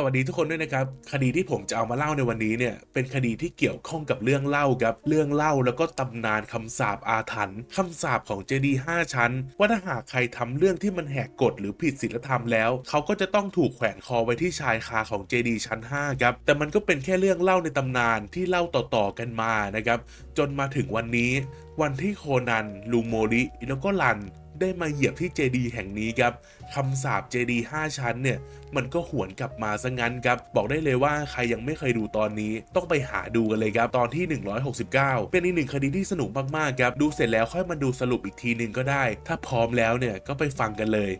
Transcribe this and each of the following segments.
สวัสดีทุกคนด้วยนะครับ คดีที่ผมจะเอามาเล่าในวันนี้เนี่ย เป็นคดีที่เกี่ยวข้องกับเรื่องเล่าครับ เรื่องเล่าแล้วก็ตำนานคำสาปอาถรรพ์คำสาปของเจดีย์ห้าชั้น ว่าถ้าหากใครทำเรื่องที่มันแหกกฎหรือผิดศีลธรรมแล้ว เขาก็จะต้องถูกแขวนคอไว้ที่ชายคาของเจดีย์ชั้น 5 ครับ แต่มันก็เป็นแค่เรื่องเล่าในตำนานที่เล่าต่อๆกันมานะครับ จนมาถึงวันนี้ วันที่โคนันลูโมริแล้วก็ลัน ได้มาเหยียบที่เจดีย์แห่งนี้ครับคำสาปเจดีย์5ชั้นเนี่ยมันก็หวนกลับมาซะงั้นครับ บอกได้เลยว่าใครยังไม่เคยดูตอนนี้ ต้องไปหาดูกันเลยครับตอนที่ 169 เป็นอีกหนึ่งคดีที่สนุกมากๆครับดูเสร็จแล้วค่อยมาดูสรุปอีกทีหนึ่งก็ได้ ถ้าพร้อมแล้วเนี่ยก็ไปฟังกันเลย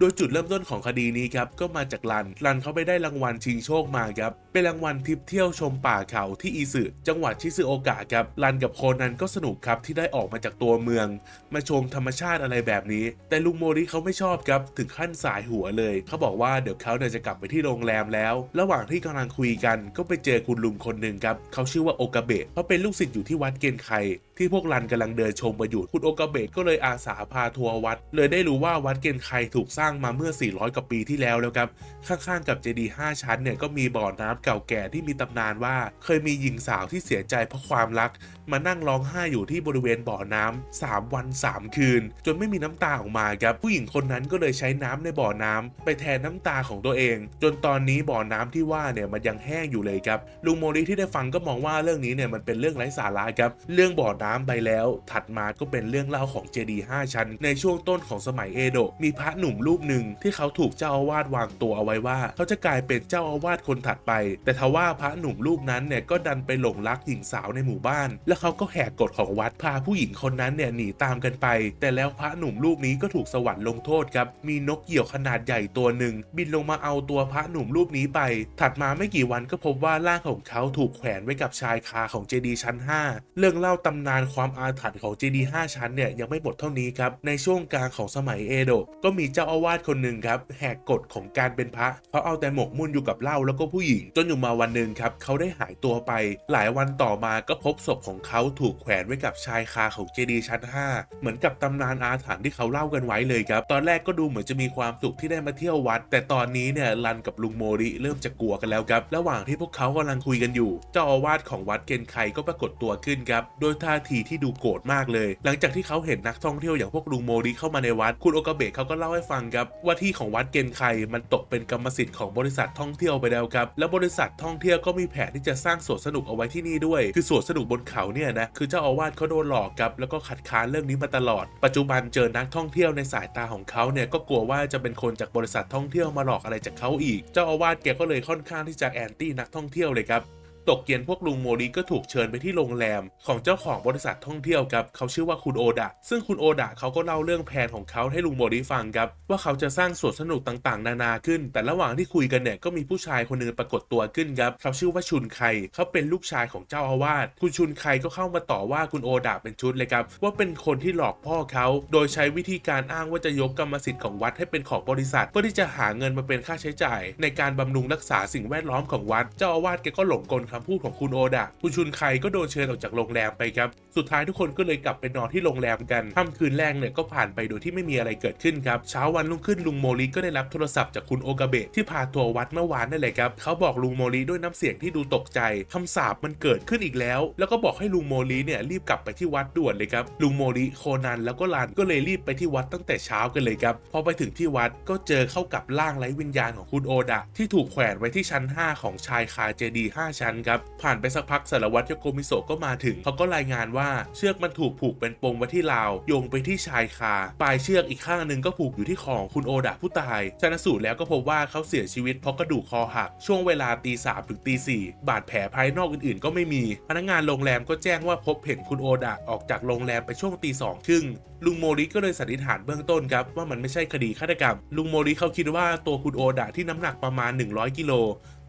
โดยจุดเริ่มต้นของคดีนี้ครับก็มาจากรันรันเขาไปได้รางวัลชิงโชคมาครับ เป็นรางวัลทิปเที่ยวชมป่าเขาที่อีสึจังหวัดชิซึโอกะครับรันกับโคนันก็สนุกครับที่ได้ออกมาจากตัวเมือง มาชมธรรมชาติอะไรแบบนี้ แต่ลุงโมริเขาไม่ชอบครับถึงขั้นสายหัวเลย เขาบอกว่าเดี๋ยวเขาเนี่ยจะกลับไปที่โรงแรมแล้ว ระหว่างที่กำลังคุยกัน ก็ไปเจอคุณลุงคนหนึ่งครับเขาชื่อว่าโอกาเบะเขาเป็นลูกศิษย์อยู่ที่วัดเกณฑ์ไคที่พวกรันกำลังเดินชมประยุทธ์คุณโอกาเบะก็เลยอาสาพาทัวร์วัด เลยได้รู้ว่าวัดเกณฑ์ไคถูกสร้างมาเมื่อ 400 กว่าปีที่แล้วแล้วครับ ข้างๆกับเจดีย์5ชั้นเนี่ยก็มีบ่อน้ำเก่าแก่ที่มีตำนานว่า เคยมีหญิงสาวที่เสียใจเพราะความรัก มานั่งร้องไห้อยู่ที่บริเวณบ่อน้ำ3วัน 3 คืน จนไม่มีน้ำตาออกมาครับผู้หญิงคนนั้นก็เลยใช้น้ำในบ่อน้ำไปแทนน้ำตาของตัวเอง จนตอนนี้บ่อน้ำที่ว่าเนี่ยมันยังแห้งอยู่เลยครับลุงโมริที่ได้ฟังก็มองว่าเรื่องนี้เนี่ยมันเป็นเรื่องไร้สาระครับเรื่องบ่อน้ำไปแล้ว ถัดมาก็เป็นเรื่องเล่าของเจดีย์5ชั้น ในช่วงต้นของสมัยเอโดะมีพระหนุ่มรูปหนึ่งที่เขาถูกเจ้าอาวาสวางตัวเอาไว้ว่า เขาจะกลายเป็นเจ้าอาวาสคนถัดไป แต่ทว่าพระหนุ่มรูปนั้นเนี่ยก็ดันไปหลงรักหญิงสาวในหมู่บ้าน และเขาก็แหกกฎของวัดพาผู้หญิงคนนั้นเนี่ยหนีตามกันไป แต่แล้วพระหนุ่มรูปนี้ก็ถูกสวรรค์ลงโทษครับมีนกเหยี่ยวขนาดใหญ่ตัวหนึ่งบินลงมาเอาตัวพระหนุ่มรูปนี้ไป ถัดมาไม่กี่วันก็พบว่าร่างของเขาถูกแขวนไว้กับชายคาของเจดีย์ชั้น 5 เรื่องเล่าตำนานความอาถรรพ์ของเจดีย์5ชั้นเนี่ยยังไม่หมดเท่านี้ครับในช่วงกลางของสมัยเอโดะก็มีเจ้าอาวาสคนหนึ่งครับแหกกฎของการเป็นพระเขาเอาแต่หมกมุ่นอยู่กับเหล้าแล้วก็ผู้หญิง จนอยู่มาวันหนึ่งครับเขาได้หายตัวไป หลายวันต่อมาก็พบศพของเขาถูกแขวนไว้กับชายคาของเจดีย์ชั้น 5 เหมือนกับตำนานอาถรรพ์ที่เขาเล่ากันไว้เลยครับ ตอนแรกก็ดูเหมือนจะมีความสุขที่ได้มาเที่ยววัด แต่ตอนนี้เนี่ยรันกับลุงโมริเริ่มจะกลัวกันแล้วครับระหว่างที่พวกเขากำลังคุยกันอยู่ เจ้าอาวาสของวัดเกณฑ์ไคก็ปรากฏตัวขึ้นครับโดยท่าทีที่ดูโกรธมากเลย หลังจากที่เขาเห็นนักท่องเที่ยวอย่างพวกลุงโมริเข้ามาในวัดคุณโอกาเบะเขาก็เล่าให้ฟังครับว่าที่ของวัดเกณฑ์ไคมันตกเป็นกรรมสิทธิ์ของบริษัทท่องเที่ยวไปแล้วครับแล้วบริษัทท่องเที่ยวก็มีแผนที่จะสร้างสวนสนุกเอาไว้ที่นี่ด้วย คือสวนสนุกบนเขาเนี่ยนะคือเจ้าอาวาสเขาโดนหลอกครับแล้วก็ขัดค้านเรื่องนี้มาตลอด ปัจจุบันเจอนักท่องเที่ยวในสายตาของเขาเนี่ยก็กลัวว่าจะเป็นคนจากบริษัทท่องเที่ยวมาหลอกอะไรจากเขาอีก เจ้าอาวาสแกก็เลยค่อนข้างที่จะแอนตี้นักท่องเที่ยวเลยครับ ตกเย็นพวกลุงโมริก็ถูกเชิญไปที่โรงแรม ของเจ้าของบริษัทท่องเที่ยวครับเขาชื่อว่าคุณโอดะ ซึ่งคุณโอดะเขาก็เล่าเรื่องแผนของเขาให้ลุงโมริฟังครับว่าเขาจะสร้างสวนสนุกต่างๆ นานาขึ้น แต่ระหว่างที่คุยกันเนี่ยก็มีผู้ชายคนหนึงปรากฏตัวขึ้นครับเขาชื่อว่าชุนไคเขาเป็นลูกชายของเจ้าอาวาสคุณชุนไคก็เข้ามาต่อว่าคุณโอดะเป็นชุดเลยครับว่าเป็นคนที่หลอกพ่อเขา โดยใช้วิธีการอ้างว่าจะยกกรรมสิทธิ์ของวัดให้เป็นของบริษัท เพื่อที่จะหาเงินมาเป็นค่าใช้จ่าย ในการบำรุงรักษาสิ่งแวดล้อมของวัด เจ้าอาวาสแกก็หลงกลคำพูดของคุณโอดะคุณชุนไคก็โดนเชิญออกจากโรงแรมไปครับ สุดท้ายทุกคนก็เลยกลับไปนอนที่โรงแรมกันค่ำคืนแรกเนี่ยก็ผ่านไปโดยที่ไม่มีอะไรเกิดขึ้นครับ เช้าวันรุ่งขึ้นลุงโมริก็ได้รับโทรศัพท์จากคุณโอกาเบะที่พาทัวร์วัดเมื่อวานนั่นแหละครับเขาบอกลุงโมริด้วยน้ำเสียงที่ดูตกใจคำสาปมันเกิดขึ้นอีกแล้ว แล้วก็บอกให้ลุงโมริเนี่ยรีบกลับไปที่วัดด่วนเลยครับลุงโมริโคนันแล้วก็ลันก็เลยรีบไปที่วัดตั้งแต่เช้ากันเลยครับพอไปถึงที่วัดก็เจอเข้ากับร่างไร้วิญญาณของคุณโอดะที่ถูกแขวนไว้ที่ชั้น 5 ของชายคาเจดี5ชั้นครับ ผ่านไปสักพักสารวัตรโยโกมิโซก็มาถึง เขาก็รายงานว่าเชือกมันถูกผูกเป็นปมไว้ที่ราวโยงไปที่ชายคา ปลายเชือกอีกข้างหนึ่งก็ผูกอยู่ที่คอของคุณโอดะผู้ตายชันสูตรแล้วก็พบว่าเขาเสียชีวิตเพราะกระดูกคอหัก ช่วงเวลาตีสามถึงตีสี่บาดแผลภายนอกอื่นๆ ก็ไม่มี พนักงานโรงแรมก็แจ้งว่าพบเห็นคุณโอดะออกจากโรงแรมไปช่วงตีสองครึ่งลุงโมริก็เลยสันนิษฐานเบื้องต้นครับว่ามันไม่ใช่คดีฆาตกรรม ลุงโมริเขาคิดว่าตัวคุณโอดะที่น้ำหนักประมาณ 100 กิโล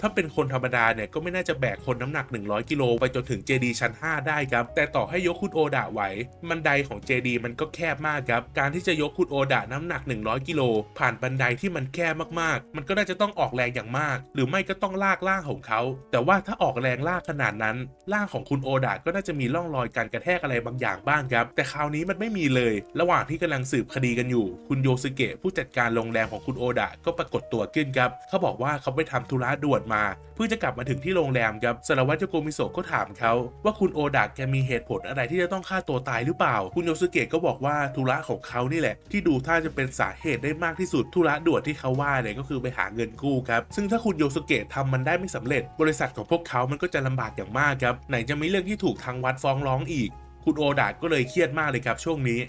ถ้าเป็นคนธรรมดาเนี่ยก็ไม่น่าจะแบกคนน้ำหนัก 100 กิโลไปจนถึงเจดีชั้น 5 ได้ครับ แต่ต่อให้ยกคุณโอดะไหวบันไดของเจดีมันก็แคบมากครับ การที่จะยกคุณโอดะน้ำหนัก 100 กิโลผ่านบันไดที่มันแคบมากๆ มันก็น่าจะต้องออกแรงอย่างมาก หรือไม่ก็ต้องลากล่างของเขา แต่ว่าถ้าออกแรงลากขนาดนั้นล่างของคุณโอดะก็น่าจะมีร่องรอยการกระแทกอะไรบางอย่างบ้างครับ แต่คราวนี้มันไม่มีเลยระหว่างที่กำลังสืบคดีกันอยู่ คุณโยสึเกะผู้จัดการโรงแรมของคุณโอดะก็ปรากฏตัวขึ้นครับ เขาบอกว่าเขาไปทำธุระด่วนมา เพิ่งจะกลับมาถึงที่โรงแรมครับสารวัตรโยโกมิโซะก็ถามเขาว่าคุณโอดะแกมีเหตุผลอะไรที่จะต้องฆ่าตัวตายหรือเปล่า คุณโยสึเกะก็บอกว่าธุระของเขานี่แหละ ที่ดูท่าจะเป็นสาเหตุได้มากที่สุดธุระด่วนที่เขาว่าเนี่ยก็คือไปหาเงินกู้ครับซึ่งถ้าคุณโยสึเกะทำมันได้ไม่สำเร็จ บริษัทของพวกเขามันก็จะลำบากอย่างมากครับไหนจะมีเรื่องที่ถูกทางวัดฟ้องร้องอีก คุณโอดะก็เลยเครียดมากเลยครับช่วงนี้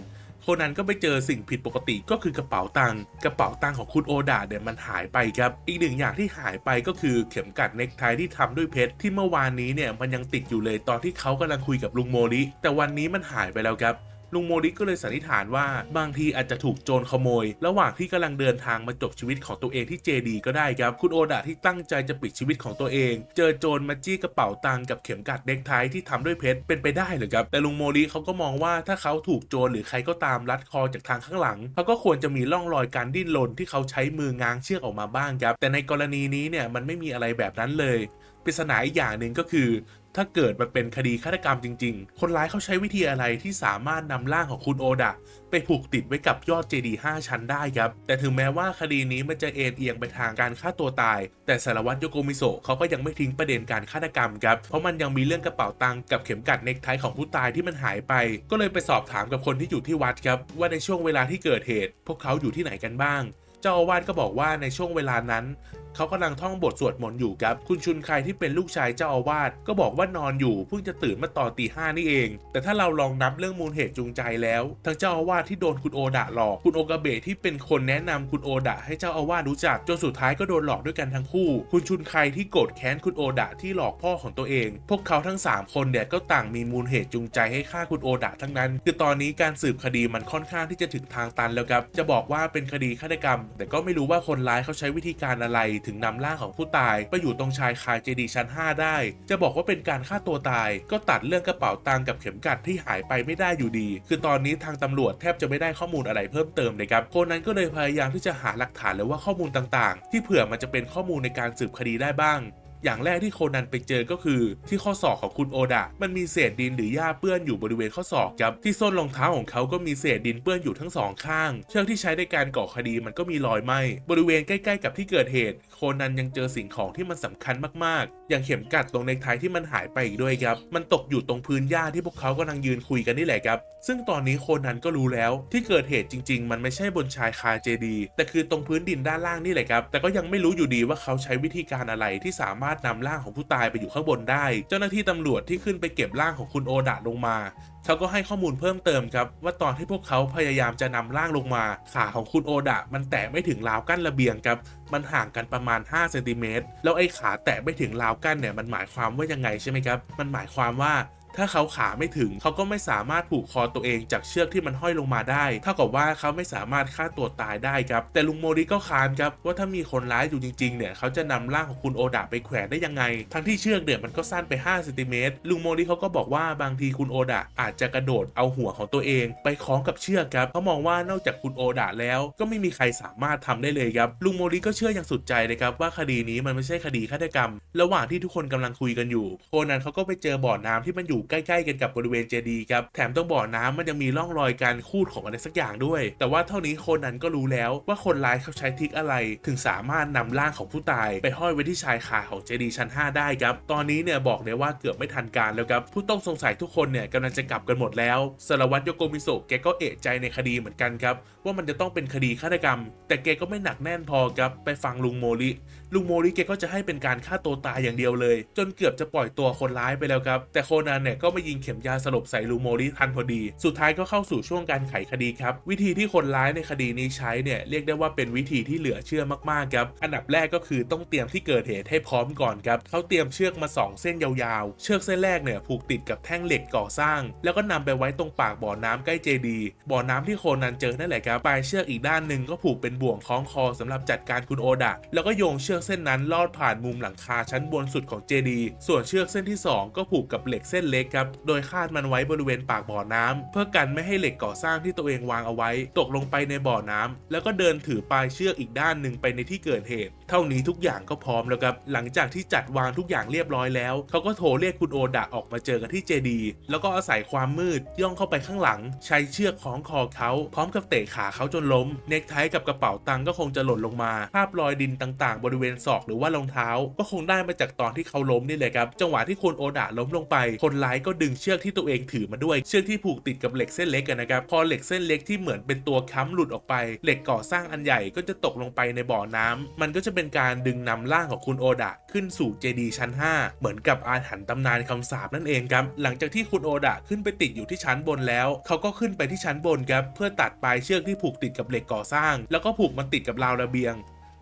โคนันก็ไปเจอสิ่งผิดปกติก็คือกระเป๋าตังค์กระเป๋าตังค์ของคุณโอดาเนี่ยมันหายไปครับ อีกหนึ่งอย่างที่หายไปก็คือเข็มกัดเน็กไทที่ทำด้วยเพชรที่เมื่อวานนี้เนี่ยมันยังติดอยู่เลยตอนที่เขากำลังคุยกับลุงโมริแต่วันนี้มันหายไปแล้วครับ ลุงโมริก็เลยสันนิษฐานว่าบางทีอาจจะถูกโจรขโมย ระหว่างที่กำลังเดินทางมาจบชีวิตของตัวเองที่เจดีก็ได้ครับ คุณโอดะที่ตั้งใจจะปิดชีวิตของตัวเอง เจอโจรมาจี้กระเป๋าตังค์กับเข็มกัดเน็กไทยที่ทำด้วยเพชรเป็นไปได้เหรือครับแต่ลุงโมริเขาก็มองว่าถ้าเขาถูกโจรหรือใครก็ตามรัดคอจากทางข้างหลังเขาก็ควรจะมีร่องรอยการดิ้นรนที่เขาใช้มือง้างเชือกออกมาบ้างครับแต่ในกรณีนี้เนี่ยมันไม่มีอะไรแบบนั้นเลยปริศนาอีกอย่างหนึ่งก็คือ ถ้าเกิดมันเป็นคดีฆาตกรรมจริง ๆ คนร้ายเขาใช้วิธีอะไรที่สามารถนำร่างของคุณโอดะไปผูกติดไว้กับยอดเจดีย์5ชั้นได้ครับ แต่ถึงแม้ว่าคดีนี้มันจะเอ็นเอียงไปทางการฆ่าตัวตาย แต่สารวัตรโยโกมิโซะเขาก็ยังไม่ทิ้งประเด็นการฆาตกรรมครับ เพราะมันยังมีเรื่องกระเป๋าตังค์กับเข็มกัดเนกไทของผู้ตายที่มันหายไป ก็เลยไปสอบถามกับคนที่อยู่ที่วัดครับว่าในช่วงเวลาที่เกิดเหตุ พวกเขาอยู่ที่ไหนกันบ้าง เจ้าอาวาสก็บอกว่าในช่วงเวลานั้นเขากำลังท่องบทสวดมนต์อยู่ครับ คุณชุนใคที่เป็นลูกชายเจ้าอาวาสก็บอกว่านอนอยู่เพิ่งจะตื่นมื่อตอนตีห้านี่เอง แต่ถ้าเราลองนับเรื่องมูลเหตุจูงใจแล้ว ทั้งเจ้าอาวาสที่โดนคุณโอดะหลอก คุณโอกาเบะที่เป็นคนแนะนำคุณโอดะให้เจ้าอาวาสรู้จักจนสุดท้ายก็โดนหลอกด้วยกันทั้งคู่ คุณชุนใคที่โกรธแค้นคุณโอดะที่หลอกพ่อของตัวเอง พวกเขาทั้งสามคนเนี่ยก็ต่างมีมูลเหตุจูงใจให้ฆ่าคุณโอดะทั้งนั้น คือตอนนี้การสืบคดีมันค่อนข้างที่จะถึงทางตันแล้วครับ จะบอกว่าเป็นคดีฆาตกรรม แต่ก็ไม่รู้ว่าคนร้ายเขาใช้วิธีการอะไรถึงนำร่างของผู้ตาย ไปอยู่ตรงชายคาเจดีชั้น 5 ได้ จะบอกว่าเป็นการฆ่าตัวตาย ก็ตัดเรื่องกระเป๋าตังค์กับเข็มกัดที่หายไปไม่ได้อยู่ดี คือตอนนี้ทางตำรวจแทบจะไม่ได้ข้อมูลอะไรเพิ่มเติมเลยครับโคนนั้นก็เลยพยายามที่จะหาหลักฐานเลยว่าข้อมูลต่างๆ ที่เผื่อมันจะเป็นข้อมูลในการสืบคดีได้บ้าง อย่างแรกที่โคนันไปเจอก็คือ ที่ข้อศอกของคุณโอดะมันมีเศษดินหรือหญ้าเปื้อนอยู่บริเวณข้อศอกครับที่ส้นรองเท้าของเขาก็มีเศษดินเปื้อนอยู่ทั้งสองข้าง เชือกที่ใช้ในการก่อคดีมันก็มีรอยไหมบริเวณใกล้ๆ กับที่เกิดเหตุ โคนันยังเจอสิ่งของที่มันสำคัญมากๆ อย่างเข็มกัดตรงเนกไทที่มันหายไปอีกด้วยครับมันตกอยู่ตรงพื้นหญ้าที่พวกเขากำลังยืนคุยกันนี่แหละครับ ซึ่งตอนนี้โคนันก็รู้แล้ว ที่เกิดเหตุจริง ๆ มันไม่ใช่บนชายคาเจดีแต่คือตรงพื้นดินด้านล่างนี่แหละครับแต่ก็ยังไม่รู้อยู่ดีว่าเขาใช้วิธีการอะไรที่สามารถนำร่างของผู้ตายไปอยู่ข้างบนได้ เจ้าหน้าที่ตำรวจที่ขึ้นไปเก็บร่างของคุณโอดะลงมาเขาก็ให้ข้อมูลเพิ่มเติมครับ ว่าตอนที่พวกเขาพยายามจะนำร่างลงมาขาของคุณโอดะมันแตะไม่ถึงราวกั้นระเบียงครับ มันห่างกันประมาณ5เซนติเมตรแล้วไอ้ขาแตะไม่ถึงราวกั้นเนี่ยมันหมายความว่ายังไงใช่ไหมครับ มันหมายความว่า ถ้าเขาขาไม่ถึงเขาก็ไม่สามารถผูกคอตัวเองจากเชือกที่มันห้อยลงมาได้ เท่ากับว่าเขาไม่สามารถฆ่าตัวตายได้ครับ แต่ลุงโมริก็ค้านครับว่าถ้ามีคนร้ายอยู่จริงๆ เนี่ยเขาจะนำร่างของคุณโอดะไปแขวนได้ยังไง ทั้งที่เชือกเนี่ยมันก็สั้นไป5เซนติเมตรลุงโมริเขาก็บอกว่าบางทีคุณโอดะอาจจะกระโดดเอาหัวของตัวเอง ไปคล้องกับเชือกครับเขามองว่านอกจากคุณโอดะแล้ว ก็ไม่มีใครสามารถทำได้เลยครับลุงโมริก็เชื่ออย่างสุดใจเลยครับว่าคดีนี้มันไม่ใช่คดีฆาตกรรม ระหว่างที่ทุกคนกำลังคุยกันอยู่ โคนันเขาก็ไปเจอบ่อน้ำที่มันอยู่ใกล้ๆกันกับบริเวณเจดีย์ครับแถมตรงบ่อน้ำมันยังมีร่องรอยการคูดของอะไรสักอย่างด้วย แต่ว่าเท่านี้คนนั้นก็รู้แล้วว่าคนร้ายเขาใช้ทิกอะไร ถึงสามารถนำร่างของผู้ตาย ไปห้อยไว้ที่ชายคาของเจดีย์ชั้น 5 ได้ครับ ตอนนี้เนี่ยบอกเลยว่าเกือบไม่ทันการแล้วครับผู้ต้องสงสัยทุกคนเนี่ยกำลังจะกลับกันหมดแล้วสารวัตรโยโกมิโซะแกก็เอะใจในคดีเหมือนกันครับว่ามันจะต้องเป็นคดีฆาตกรรม แต่แกก็ไม่หนักแน่นพอครับไปฟังลุงโมริลุงโมริแกก็จะให้เป็นการฆ่าตัวตายอย่างเดียวเลย จนเกือบจะปล่อยตัวคนร้ายไปแล้วครับแต่โคนันเนี่ยเนี่ยก็มายิงเข็มยาสลบใส่ลูโมริทันพอดี สุดท้ายก็เข้าสู่ช่วงการไขคดีครับ วิธีที่คนร้ายในคดีนี้ใช้เนี่ยเรียกได้ว่าเป็นวิธีที่เหลือเชื่อมากๆครับ อันดับแรกก็คือต้องเตรียมที่เกิดเหตุให้พร้อมก่อนครับเขาเตรียมเชือกมาสองเส้นยาวๆ เชือกเส้นแรกเนี่ยผูกติดกับแท่งเหล็กก่อสร้าง แล้วก็นำไปไว้ตรงปากบ่อน้ำใกล้เจดีบ่อน้ำที่โคนันเจอนั่นแหละครับปลายเชือกอีกด้านหนึ่งก็ผูกเป็นบ่วงคล้องคอสำหรับจัดการคุณโอดะแล้วก็โยงเชือกเส้นนั้นลอดผ่านมุมหลังคาชั้นบนสุดของเจดีส่วนเชือกเส้นที่สองก็ผูกกับเหล็กเส้นเล็กครับ โดยคาดมันไว้บริเวณปากบ่อน้ำเพื่อกันไม่ให้เหล็กก่อสร้างที่ตัวเองวางเอาไว้ ตกลงไปในบ่อน้ำแล้วก็เดินถือปลายเชือกอีกด้านหนึ่งไปในที่เกิดเหตุ เท่านี้ทุกอย่างก็พร้อมแล้วครับ หลังจากที่จัดวางทุกอย่างเรียบร้อยแล้วเขาก็โทรเรียกคุณโอดะออกมาเจอกันที่เจดี แล้วก็อาศัยความมืดย่องเข้าไปข้างหลัง ใช้เชือกคล้องคอเขา พร้อมกับเตะขาเขาจนล้ม เนคไทกับกระเป๋าตังก็คงจะหล่นลงมา ภาพรอยดินต่างๆ บริเวณศอกหรือว่ารองเท้า ก็คงได้มาจากตอนที่เขาล้มนี่เลยครับ จังหวะที่คุณโอดะล้มลงไป คนร้ายก็ดึงเชือกที่ตัวเองถือมาด้วย เชือกที่ผูกติดกับเหล็กเส้นเล็กนะครับ พอเหล็กเส้นเล็กที่เหมือนเป็นตัวค้ำหลุดออกไป เหล็กก่อสร้างอันใหญ่ก็จะตกลงไปในบ่อน้ำมันก็จะเป็นการดึงนำร่างของคุณโอดะขึ้นสู่เจดีย์ชั้น 5 เหมือนกับอาถรรพ์ตำนานคำสาปนั่นเองครับ หลังจากที่คุณโอดะขึ้นไปติดอยู่ที่ชั้นบนแล้ว เขาก็ขึ้นไปที่ชั้นบนครับเพื่อตัดปลายเชือกที่ผูกติดกับเหล็กก่อสร้าง แล้วก็ผูกมันติดกับราวระเบียง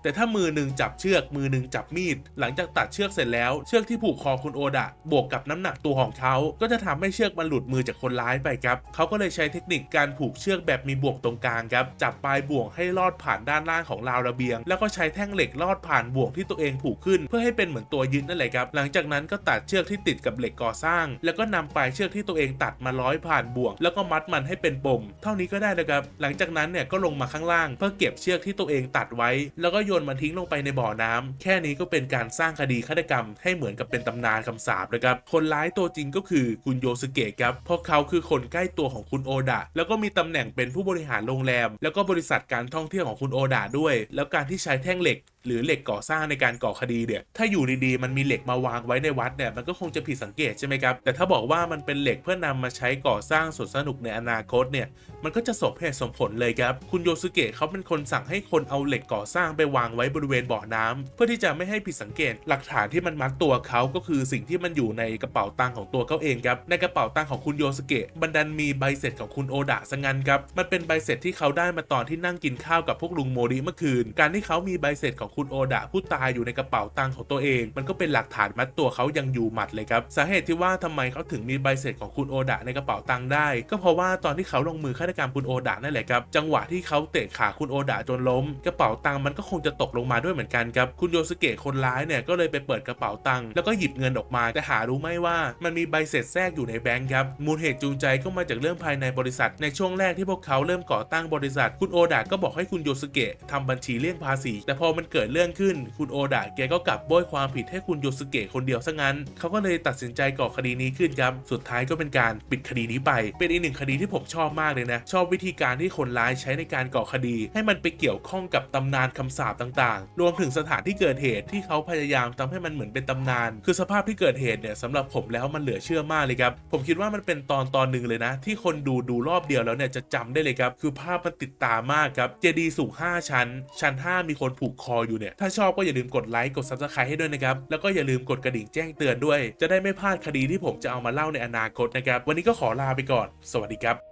แต่ถ้ามือหนึ่งจับเชือกมือหนึ่งจับมีด หลังจากตัดเชือกเสร็จแล้ว เชือกที่ผูกคอคุณโอดะ บวกกับน้ำหนักตัวของเขา ก็จะทำให้เชือกมันหลุดมือจากคนร้ายไปครับ เขาก็เลยใช้เทคนิคการผูกเชือกแบบมีบ่วงตรงกลางครับ จับปลายบ่วงให้ลอดผ่านด้านล่างของราวระเบียง แล้วก็ใช้แท่งเหล็กลอดผ่านบ่วงที่ตัวเองผูกขึ้น เพื่อให้เป็นเหมือนตัวยึดนั่นแหละครับ หลังจากนั้นก็ตัดเชือกที่ติดกับเหล็กก่อสร้าง แล้วก็นำปลายเชือกที่ตัวเองตัดมาร้อยผ่านบ่วง แล้วก็มัดมันให้เป็นปม เท่านี้ก็ได้แล้วครับ หลังจากนั้นเนี่ยก็ลงมาข้างล่าง เพื่อเก็บเชือกที่ตัวเองตัดไว้ แล้วก็โยนมันทิ้งลงไปในบ่อน้ำแค่นี้ก็เป็นการสร้างคดีฆาตกรรมให้เหมือนกับเป็นตำนานคำสาปนะครับ คนร้ายตัวจริงก็คือคุณโยสเกะครับ เพราะเขาคือคนใกล้ตัวของคุณโอดะ แล้วก็มีตำแหน่งเป็นผู้บริหารโรงแรม แล้วก็บริษัทการท่องเที่ยวของคุณโอดะด้วย แล้วการที่ใช้แท่งเหล็กหรือเหล็กก่อสร้างในการก่อคดีเนี่ย ถ้าอยู่ดีๆ มันมีเหล็กมาวางไว้ในวัดเนี่ย มันก็คงจะผิดสังเกตใช่ไหมครับ แต่ถ้าบอกว่ามันเป็นเหล็กเพื่อนำมาใช้ก่อสร้างสวนสนุกในอนาคตเนี่ย มันก็จะสมเหตุสมผลเลยครับ คุณโยสุเกะเขาเป็นคนสั่งให้คนเอาเหล็กก่อสร้างไปวางไว้บริเวณบ่อน้ำเพื่อที่จะไม่ให้ผิดสังเกต หลักฐานที่มันมัดตัวเขาก็คือสิ่งที่มันอยู่ในกระเป๋าตังค์ของตัวเขาเองครับในกระเป๋าตังค์ของคุณโยสเกะบันดันมีใบเสร็จของคุณโอดะซะงั้นครับมันเป็นใบเสร็จที่เขาได้มาตอนที่นั่งกินข้าวกับพวกลุงโมริเมื่อคืน การที่เขามีใบเสร็จของคุณโอดะผู้ตายอยู่ในกระเป๋าตังค์ของตัวเอง มันก็เป็นหลักฐานมัดตัวเขายังอยู่หมัดเลยครับสาเหตุที่ว่าทำไมเขาถึงมีใบเสร็จของคุณโอดะในกระเป๋าตังค์ได้ ก็เพราะว่าตอนที่เขาลงมือฆาตกรรมคุณโอดะนั่นแหละครับจังหวะที่เขาเตะขาคุณโอดะจนล้ม กระเป๋าตังค์มันก็คงจะตกลงมาด้วยเหมือนกันครับ คุณโยสเกะคนร้ายเนี่ยก็เลยไปเปิดกระเป๋าตังค์แล้วก็หยิบเงินออกมา แต่หารู้ไหมว่ามันมีใบเสร็จแทรกอยู่ในแบงค์ครับ มูลเหตุจูงใจก็มาจากเรื่องภายในบริษัท ในช่วงแรกที่พวกเขาเริ่มก่อตั้งบริษัท คุณโอดะก็บอกให้คุณโยสเกะทำบัญชีเลี่ยงภาษี แต่พอมันเกิดเรื่องขึ้น คุณโอดะแกก็กลับโบยความผิดให้คุณโยสเกะคนเดียวซะงั้น เขาก็เลยตัดสินใจก่อคดีนี้ขึ้นครับ สุดท้ายก็เป็นการปิดคดีนี้ไป เป็นอีกหนึ่งคดีที่ผมชอบมากเลยนะ ชอบวิธีการที่คนร้ายใช้ในการก่อคดี ให้มันไปเกี่ยวข้องกับตำนานคำสาปต่างๆ รวมถึงสถานที่เกิดเหตุที่เขาพยายามทำให้มันเหมือนเป็นตำนาน คือสภาพที่เกิดเหตุเนี่ยสำหรับผมแล้วมันเหลือเชื่อมากเลยครับ ผมคิดว่ามันเป็นตอนตอนหนึ่งเลยนะ ที่คนดูดูรอบเดียวแล้วเนี่ยจะจำได้เลยครับ คือภาพมันติดตามากครับ เจดีสูง 5 ชั้น ชั้น 5 มีคนผูกคออยู่เนี่ย ถ้าชอบก็อย่าลืมกดไลค์ กด subscribe ให้ด้วยนะครับ แล้วก็อย่าลืมกดกระดิ่งแจ้งเตือนด้วย จะได้ไม่พลาดคดีที่ผมจะเอามาเล่าในอนาคตนะครับ วันนี้ก็ขอลาไปก่อน สวัสดีครับ